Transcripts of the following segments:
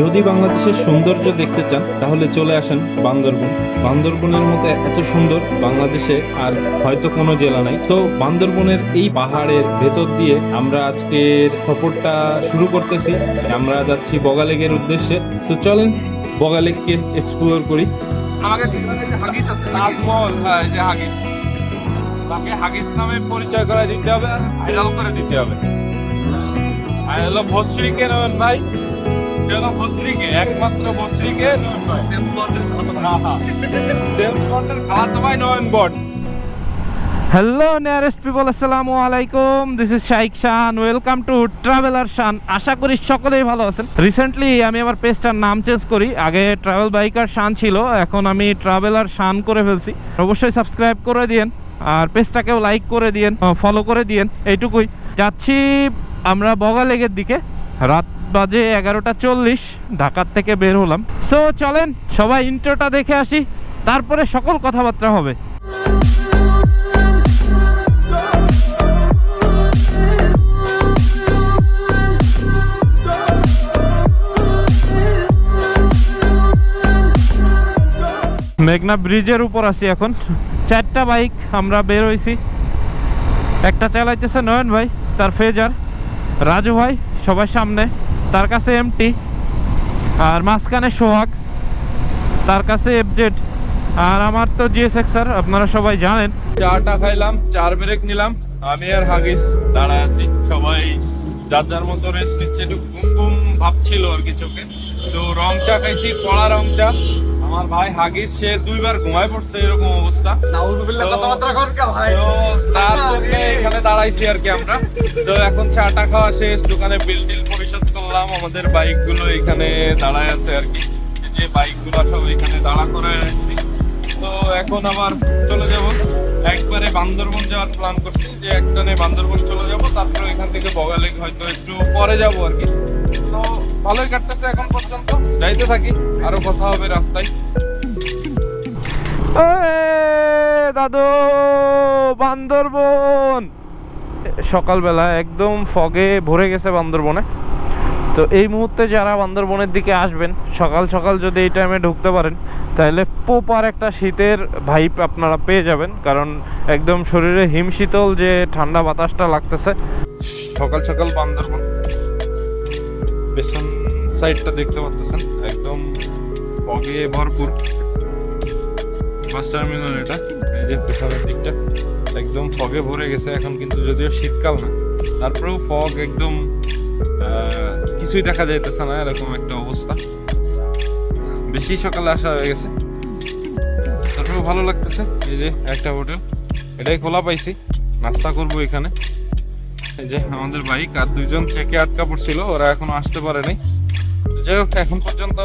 যদি বাংলাদেশের সৌন্দর্য দেখতে চান তাহলে চলে আসেন বান্দরবন। বান্দরবনের মতো এত সুন্দর বাংলাদেশে আর হয়তো কোনো জেলা নাই। তো বান্দরবনের এই পাহাড়ের ভেতর দিয়ে আমরা আজকের সফরটা শুরু করতেছি। আমরা যাচ্ছি বগালেকের উদ্দেশ্যে। তো চলেন বগালেককে এক্সপ্লোর করি। আমাকে হাগিস আছে আজমল হ্যাঁ যে হাগিস। তাকে হাগিস নামে পরিচয় করে দিতে হবে আর ভাইরাল করে দিতে হবে। আর হলো ভস্ত্রীকে নয়ন ভাই। হ্যালো নিয়ারেস্ট পিপল আসসালামু আলাইকুম। This is Shaikh Shan welcome to traveller Shan আশা করি সকলেই ভালো আছেন। রিসেন্টলি আমি আমার পেজটার নাম চেঞ্জ করি। আগে ট্রাভেল বাইকার শান ছিল, এখন আমি ট্রাভেলার শান করে ফেলছি। অবশ্যই সাবস্ক্রাইব করে দিয়েন, আর পেজটাকেও লাইক করে দিয়েন ফলো করে দিয়েন। এইটুকুই। যাচ্ছি আমরা বগালেগের দিকে। রাত বাজে এগারোটা চল্লিশ, ঢাকার থেকে বের হলাম। সো চলেন, সবাই ইন্ট্রোটা দেখে আসি, তারপরে সকল কথাবার্তা হবে। মেঘনা ব্রিজের উপর আছি এখন। চারটা বাইক আমরা বের হয়েছি। একটা চালাইতেছে নয়ন ভাই, তার ফেজার। রাজু ভাই, সবার সামনে। তার কাছে এমটি আর মাঝখানে সোহাগ তার কাছে এফজেড আর আমার তো জিএসএক্সার আপনারা সবাই জানেন। চাটা খাইলাম চার ব্রেক নিলাম আমি আর হাগিস দাঁড়ায় আছি। সবাই যার যার মতো রেস্ট নিচ্ছে একটু ঘুম ঘুম ভাবছিল আর কি চোখে। তো রং চা খাইছি কড়া রং চা। আমার ভাই হাগিস সে দুইবার ঘুমায় পড়ছে এরকম অবস্থা। নাউজুবিল্লাহ কর তো তার জন্য এখানে দাঁড়াইছি আর কি আমরা। তো এখন চাটা খাওয়া শেষ দোকানে বিল টিল পরিশোধ করলাম আমাদের বাইকগুলো এখানে দাঁড়ায় আছে আর কি। যে বাইকগুলো সব এখানে দাঁড়া করে রাখছি। তো এখন আবার চলে যাব। একবারে বান্দরবন যাওয়ার প্ল্যান করছি যে একটানে বান্দরবন চলে যাব, তারপর এখান থেকে বগালেক হয়তো একটু পরে যাব আর কি। তো ভালোই কাটতেছে এখন পর্যন্ত। যাইতে থাকি, আরও কথা হবে রাস্তায়। দাদু, বান্দরবন। সকালবেলা একদম ফগে ভরে গেছে বান্দরবনে। তো এই মুহূর্তে যারা বান্দরবনের দিকে আসবেন, সকাল সকাল যদি এই টাইমে ঢুকতে পারেন, তাহলে পোপার একটা শীতের ভাইপ আপনারা পেয়ে যাবেন। কারণ একদম শরীরে হিমশীতল যে ঠান্ডা বাতাসটা লাগতেছে, সকাল সকাল বান্দরবন পেছন সাইডটা দেখতে পাচ্ছেন, একদম ফগে ভরপুর। বাস টার্মিনাল এটা, এই যে দিকটা, একদম ফগে ভরে গেছে এখন, কিন্তু যদিও শীতকাল না, তারপরেও ফগ একদম কিছুই দেখা যাইতেছে না, এরকম একটা অবস্থা। বেশি সকালে আসা হয়ে গেছে। তারপরেও ভালো লাগতেছে, এই যে একটা হোটেল। এটাই খোলা পাইছি, নাস্তা করব এখানে। এই যে আমাদের বাইক আর দুইজন চেকে আটকা পড়ছিল, ওরা এখনও আসতে পারেনি। যাই হোক, এখন পর্যন্ত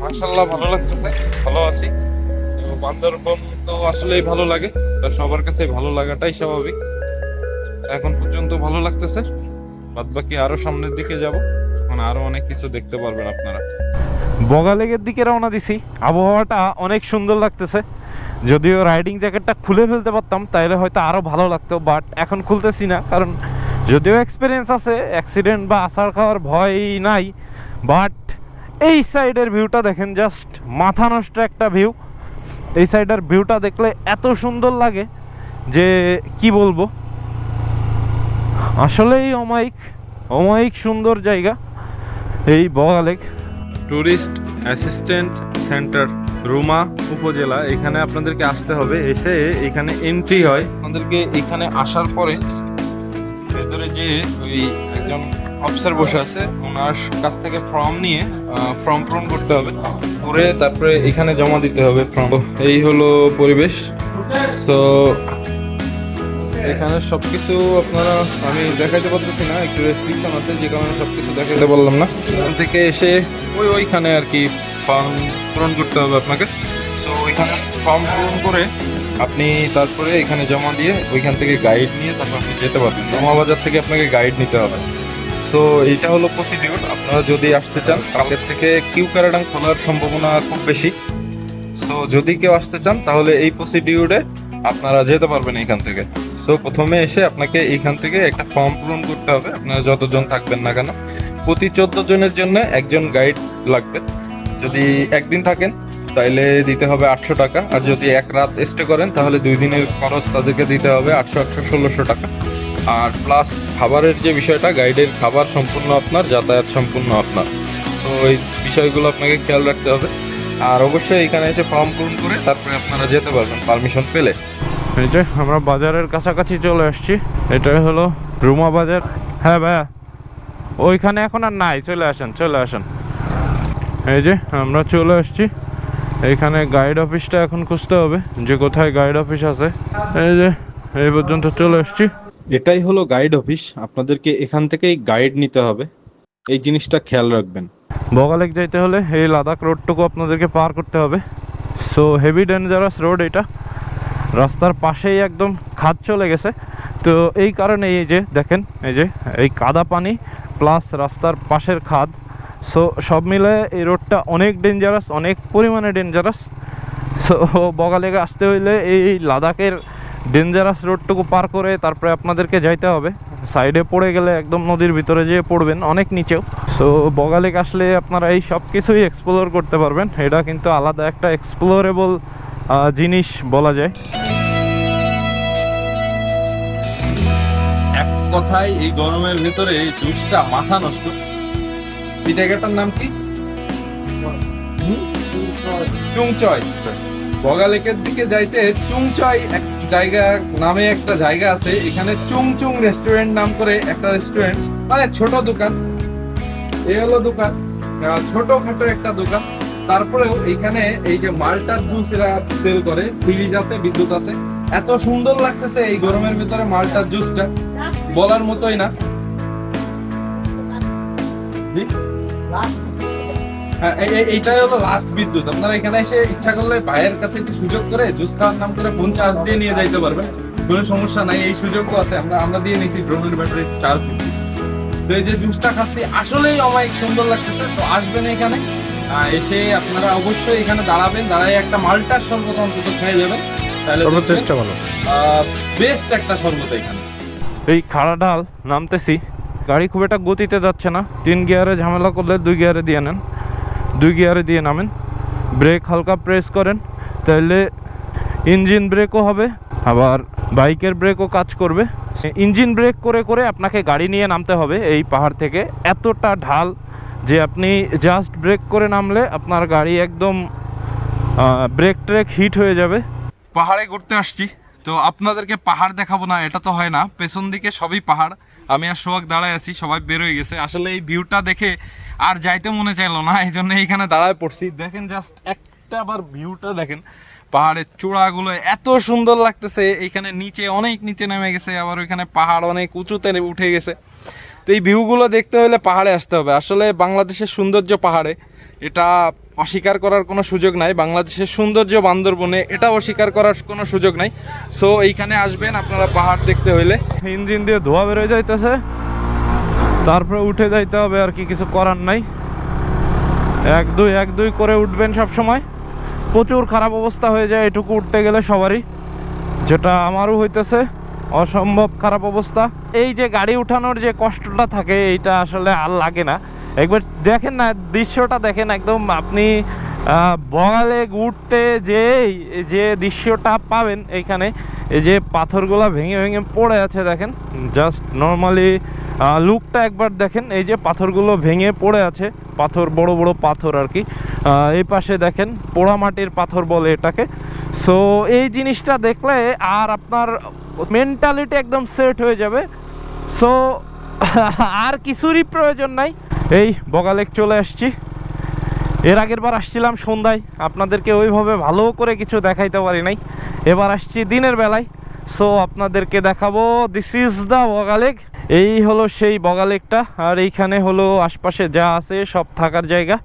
মার্শাল্লাহ ভালো লাগতেছে, ভালো আছি। বান্দরবন তো আসলেই ভালো লাগে, তা সবার কাছে ভালো লাগাটাই স্বাভাবিক। এখন পর্যন্ত ভালো লাগতেছে বাদ বাকি আরও সামনের দিকে যাব। মানে আরও অনেক কিছু দেখতে পারবেন আপনারা। বগালেগের দিকে রওনা দিছি। আবহাওয়াটা অনেক সুন্দর লাগতেছে। যদিও রাইডিং জ্যাকেটটা খুলে ফেলতে পারতাম তাহলে হয়তো আরও ভালো লাগতো বাট এখন খুলতেছি না, কারণ যদিও এক্সপিরিয়েন্স আছে অ্যাক্সিডেন্ট বা আসার খাওয়ার ভয় নাই বাট এই সাইডের ভিউটা দেখেন জাস্ট মাথা নষ্ট একটা ভিউ এই সাইডের ভিউটা দেখলে এত সুন্দর লাগে যে কি বলব? আসলেই অমায়িক অমায়িক সুন্দর জায়গা। এই Boga Lake tourist assistant centre, Ruma upazila, এখানে আপনাদেরকে আসতে হবে। এসে এখানে এন্ট্রি হয়। আমাদেরকে এখানে আসার পরে ভেতরে যে ওই একজন অফিসার বসে আছে, ওনার কাছ থেকে ফর্ম নিয়ে ফর্ম পূরণ করতে হবে। করে তারপরে এখানে জমা দিতে হবে ফর্ম এই হলো পরিবেশ। তো এখানে সবকিছু আপনারা আমি দেখাইতে পারতেছি না একটু রেস্ট্রিকশন আছে যে কারণে সবকিছু দেখাইতে পারলাম না। এখান থেকে এসে ওই ওইখানে আর কি ফর্ম পূরণ করতে হবে আপনাকে। সো ওইখানে ফর্ম পূরণ করে আপনি তারপরে এখানে জমা দিয়ে ওইখান থেকে গাইড নিয়ে তারপর আপনি যেতে পারবেন। জমা বাজার থেকে আপনাকে গাইড নিতে হবে। সো এইটা হলো প্রসিডিউর আপনারা যদি আসতে চান কালকের থেকে কিউ ক্যারাডাং খোলার সম্ভাবনা খুব বেশি। সো যদি কেউ আসতে চান তাহলে এই প্রসিডিউরে আপনারা যেতে পারবেন এখান থেকে। সো প্রথমে এসে আপনাকে এইখান থেকে একটা ফর্ম পূরণ করতে হবে। আপনারা যতজন থাকবেন না কেন। প্রতি চোদ্দ জনের জন্য একজন গাইড লাগবে। যদি একদিন থাকেন, তাইলে দিতে হবে আটশো টাকা। আর যদি এক রাত স্টে করেন, তাহলে দুই দিনের খরচ তাদেরকে দিতে হবে আটশো আটশো, ষোলোশো টাকা। আর প্লাস খাবারের যে বিষয়টা গাইডের খাবার সম্পূর্ণ আপনার, যাতায়াত সম্পূর্ণ আপনার। সো এই বিষয়গুলো আপনাকে খেয়াল রাখতে হবে। আর অবশ্যই এখানে এসে ফর্ম পূরণ করে তারপরে আপনারা যেতে পারবেন পারমিশন পেলে। এই যে আমরা বাজারের কাছাকাছি চলে আসছি। এটাই হলো রুমা বাজার। হ্যাঁ ভাইয়া ওইখানে এখন আর নাই চলে আসেন চলে আসেন। এই যে আমরা চলে আসছি। এইখানে গাইড অফিসটা এখন খুঁজতে হবে যে কোথায় গাইড অফিস আছে। এই যে এই পর্যন্ত চলে আসছি। এটাই হলো গাইড অফিস আপনাদেরকে এখান থেকেই গাইড নিতে হবে। এই জিনিসটা খেয়াল রাখবেন। বগালেক যাইতে হলে এই লাদাখ রোডটুকু আপনাদেরকে পার করতে হবে। সো হেভি ডেঞ্জারাস রোড এটা। রাস্তার পাশেই একদম খাদ চলে গেছে। তো এই কারণে এই যে দেখেন, এই যে, এই কাদা পানি প্লাস রাস্তার পাশের খাদ। সো সব মিলে এই রোডটা অনেক ডেঞ্জারাস অনেক পরিমাণে ডেঞ্জারাস সো বগালেকে আসতে হইলে এই লাদাখের ডেঞ্জারাস রোডটুকু পার করে তারপরে আপনাদেরকে যাইতে হবে। সাইডে পড়ে গেলে একদম নদীর ভিতরে যেয়ে পড়বেন অনেক নিচেও। সো বগালেক আসলে আপনারা এই সব কিছুই এক্সপ্লোর করতে পারবেন। এটা কিন্তু আলাদা একটা এক্সপ্লোরেবল জিনিস বলা যায়। এক কথায় এই গরমের ভিতরে এই জুসটা মাথা নষ্ট। এই জায়গাটার নাম কি? হুম? চুংচয়। বগালেকের দিকে যাইতে চুংচয় এক জায়গা, নামে একটা জায়গা আছে, এখানে চুং চুং রেস্টুরেন্ট নাম করে একটা রেস্টুরেন্ট মানে ছোট দোকান। এ হলো দোকান ছোটখাটো একটা দোকান। তারপরেও এইখানে এই যে মালটার জুস এরা সেল করে ফ্রিজ আছে, বিদ্যুৎ আছে। এত সুন্দর লাগতেছে এই গরমের ভিতরে মালটার জুসটা বলার মতোই না। হ্যাঁ, এই- এই- হলো লাস্ট বিদ্যুৎ। আপনারা এখানে এসে ইচ্ছা করলে ভাইয়ের কাছে একটু সুযোগ করে জুস খাওয়ার নাম করে ফোন চার্জ দিয়ে নিয়ে যাইতে পারবেন। কোনো সমস্যা নাই এই সুযোগও আছে। আমরা আমরা দিয়ে নিছি ড্রোনের ব্যাটারি চার্জ দিছি। তো এই যে জুসটা খাচ্ছি আসলেই অনেক সুন্দর লাগতেছে। তো আসবেন এখানে। আহ, এসে আপনারা অবশ্যই এখানে দাঁড়াবেন। দাঁড়ায় একটা মালটার শরবত অন্তত খেয়ে যাবেন তাহলে সর্বচেষ্টা ভালো। বেস্ট একটা শরবত এখানে। এই খাড়া ঢাল নামতেছি। গাড়ি খুব একটা গতিতে যাচ্ছে না। তিন গিয়ারে ঝামেলা করলে দুই গিয়ারে দিয়ে নেন। দুই গিয়ারে দিয়ে নামেন। ব্রেক হালকা প্রেস করেন তাহলে ইঞ্জিন ব্রেকও হবে, আবার বাইকের ব্রেকও কাজ করবে। ইঞ্জিন ব্রেক করে করে আপনাকে গাড়ি নিয়ে নামতে হবে এই পাহাড় থেকে। এতটা ঢাল যে আপনি জাস্ট ব্রেক করে নামলে আপনার গাড়ি একদম ব্রেক ট্রেক হিট হয়ে যাবে। পাহাড়ে ঘুরতে আসছি, তো আপনাদেরকে পাহাড় দেখাবো না, এটা তো হয় না। পেছন দিকে সবই পাহাড়। আমি আর সোহাগ দাঁড়ায় আছি, সবাই বের হয়ে গেছে। আসলে এই ভিউটা দেখে আর যাইতে মনে চাইলো না এই জন্য এইখানে দাঁড়ায় পড়ছি। দেখেন জাস্ট একটা আবার ভিউটা দেখেন, পাহাড়ের চূড়াগুলো এত সুন্দর লাগতেছে, এইখানে নিচে অনেক নিচে নেমে গেছে, আবার ওইখানে পাহাড় অনেক উঁচুতে উঠে গেছে। তো এই ভিউগুলো দেখতে হলে পাহাড়ে আসতে হবে। আসলে বাংলাদেশের সৌন্দর্য পাহাড়ে, এটা অস্বীকার করার কোনো সুযোগ নাই। বাংলাদেশের সৌন্দর্য বান্দরবনে এটা অস্বীকার করার কোনো সুযোগ নাই। সো এইখানে আসবেন আপনারা পাহাড় দেখতে হইলে। ইঞ্জিন দিয়ে ধোয়া বেরোয় যাইতেছে। তারপরে উঠে যাইতে হবে, আর কি কিছু করার নাই। এক দুই এক দুই করে উঠবেন সব সময়। প্রচুর খারাপ অবস্থা হয়ে যায় এটুকু উঠতে গেলে সবারই, যেটা আমারও হইতেছে। অসম্ভব খারাপ অবস্থা। এই যে গাড়ি উঠানোর যে কষ্টটা থাকে, এইটা আসলে আর লাগে না। একবার দেখেন না, দৃশ্যটা দেখেন একদম, আপনি বগালে উঠতে যে যে দৃশ্যটা পাবেন এইখানে, এই যে পাথরগুলা ভেঙে ভেঙে পড়ে আছে দেখেন। জাস্ট নর্মালি লুকটা একবার দেখেন, এই যে পাথরগুলো ভেঙে পড়ে আছে, পাথর, বড় বড় পাথর আর কি। এই পাশে দেখেন, পোড়া মাটির পাথর বলে এটাকে। সো এই জিনিসটা দেখলে আর আপনার মেন্টালিটি একদম সেট হয়ে যাবে। সো আর কিছুরই প্রয়োজন নাই। এই বগালেক চলে আসছি। এর আগের বার আসছিলাম সন্ধ্যায়। আপনাদেরকে ওইভাবে ভালো করে কিছু দেখাইতে পারি নাই। এবার আসছি দিনের বেলায়। সো আপনাদেরকে দেখাবো দিস ইজ দ্য বগালেক। এই হলো সেই বগালেকটা আর এইখানে হলো আশপাশে যা আছে সব থাকার জায়গা।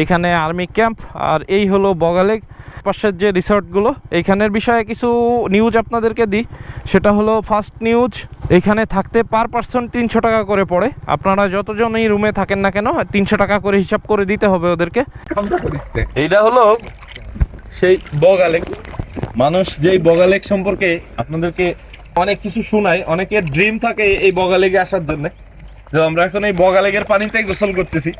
এইখানে আর্মি ক্যাম্প, আর এই হলো বগালেক পাশের যে রিসর্টগুলো, এইখানের বিষয়ে কিছু নিউজ আপনাদেরকে দিই। সেটা হলো ফার্স্ট নিউজ এখানে থাকতে পার পার্সন তিনশো টাকা করে পড়ে। আপনারা যতজন এই রুমে থাকেন না কেন, তিনশো টাকা করে হিসাব করে দিতে হবে ওদেরকে। এইটা হলো সেই বগালেক মানুষ যেই বগালেক সম্পর্কে আপনাদেরকে অনেক কিছু শোনায় অনেকের ড্রিম থাকে এই বগালেকে আসার জন্য। তো আমরা এখন এই বগা লেগের পানিতে গোসল করতেছি।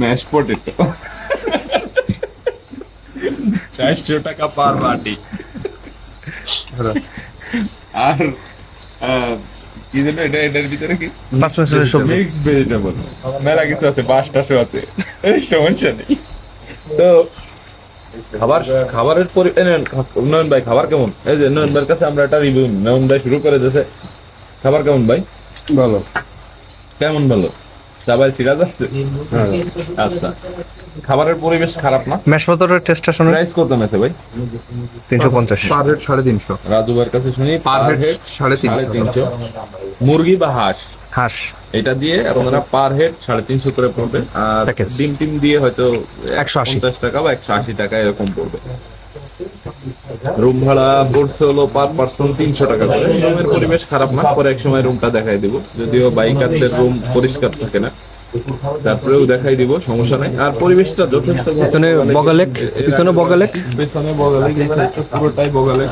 ম্যাশ পটেটো চারশো টাকা পার বাটি। আর কি যেন এটা এটার ভিতরে কি? পাঁচ মিনিটের সবজি। মিক্স ভেজিটেবল মেলা কিছু আছে বাস টাসও আছে। এই সমস্যা নেই। তো খাবার খাবারের পরি নয়ন ভাই খাবার কেমন? এই যে নয়ন ভাইয়ের কাছে আমরা একটা রিভিউ নয়ন ভাই শুরু করে দিয়েছে। খাবার কেমন ভাই? ভালো। কেমন ভালো? সবাই সিরাজ আসছে আচ্ছা। খাবারের পরিবেশ খারাপ না? ম্যাশ পাতার টেস্টটা শুনে প্রাইস কত মেসে ভাই? তিনশো পঞ্চাশ। পার হেড সাড়ে তিনশো। রাজু ভাইয়ের কাছে শুনি পার হেড সাড়ে সাড়ে তিনশো। তিনশো। মুরগি বা হাঁস? হাঁস। এটা দিয়ে আপনারা পার হেড সাড়ে তিনশো করে পড়বে। আর ডিম টিম দিয়ে হয়তো 180 পঞ্চাশ টাকা বা একশো আশি টাকা এরকম পড়বে। রুম ভাড়া পড়ছে হলো পার পার্সন তিনশো টাকা করে। রুমের পরিবেশ খারাপ না পরে এক সময় রুমটা দেখাই দিব। যদিও বাইকারদের রুম পরিষ্কার থাকে না তারপরেও দেখাই দিব সমস্যা নাই। আর পরিবেশটা যথেষ্ট। পিছনে বগালেক, পিছনে বগালেক। পিছনে বগালেক পুরোটাই বগালেক।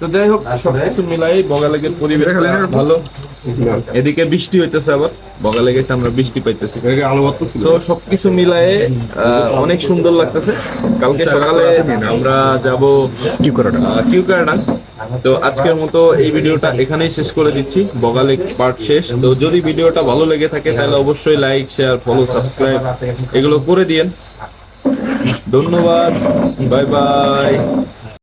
তো যাই হোক সবকিছু মিলাই বগালেকের পরিবেশ ভালো। এদিকে বৃষ্টি হইতেছে আবার। বগালেকে এসে আমরা বৃষ্টি পাইতেছি। তো সবকিছু মিলায়ে আহ, অনেক সুন্দর লাগতেছে। কালকে সকালে আমরা যাব কিউকারডাং তো আজকের মতো এই ভিডিওটা এখানেই শেষ করে দিচ্ছি। বগালেক পার্ট শেষ। তো যদি ভিডিওটা ভালো লেগে থাকে তাহলে অবশ্যই লাইক শেয়ার ফলো সাবস্ক্রাইব এগুলো করে দিয়েন। ধন্যবাদ। Bye bye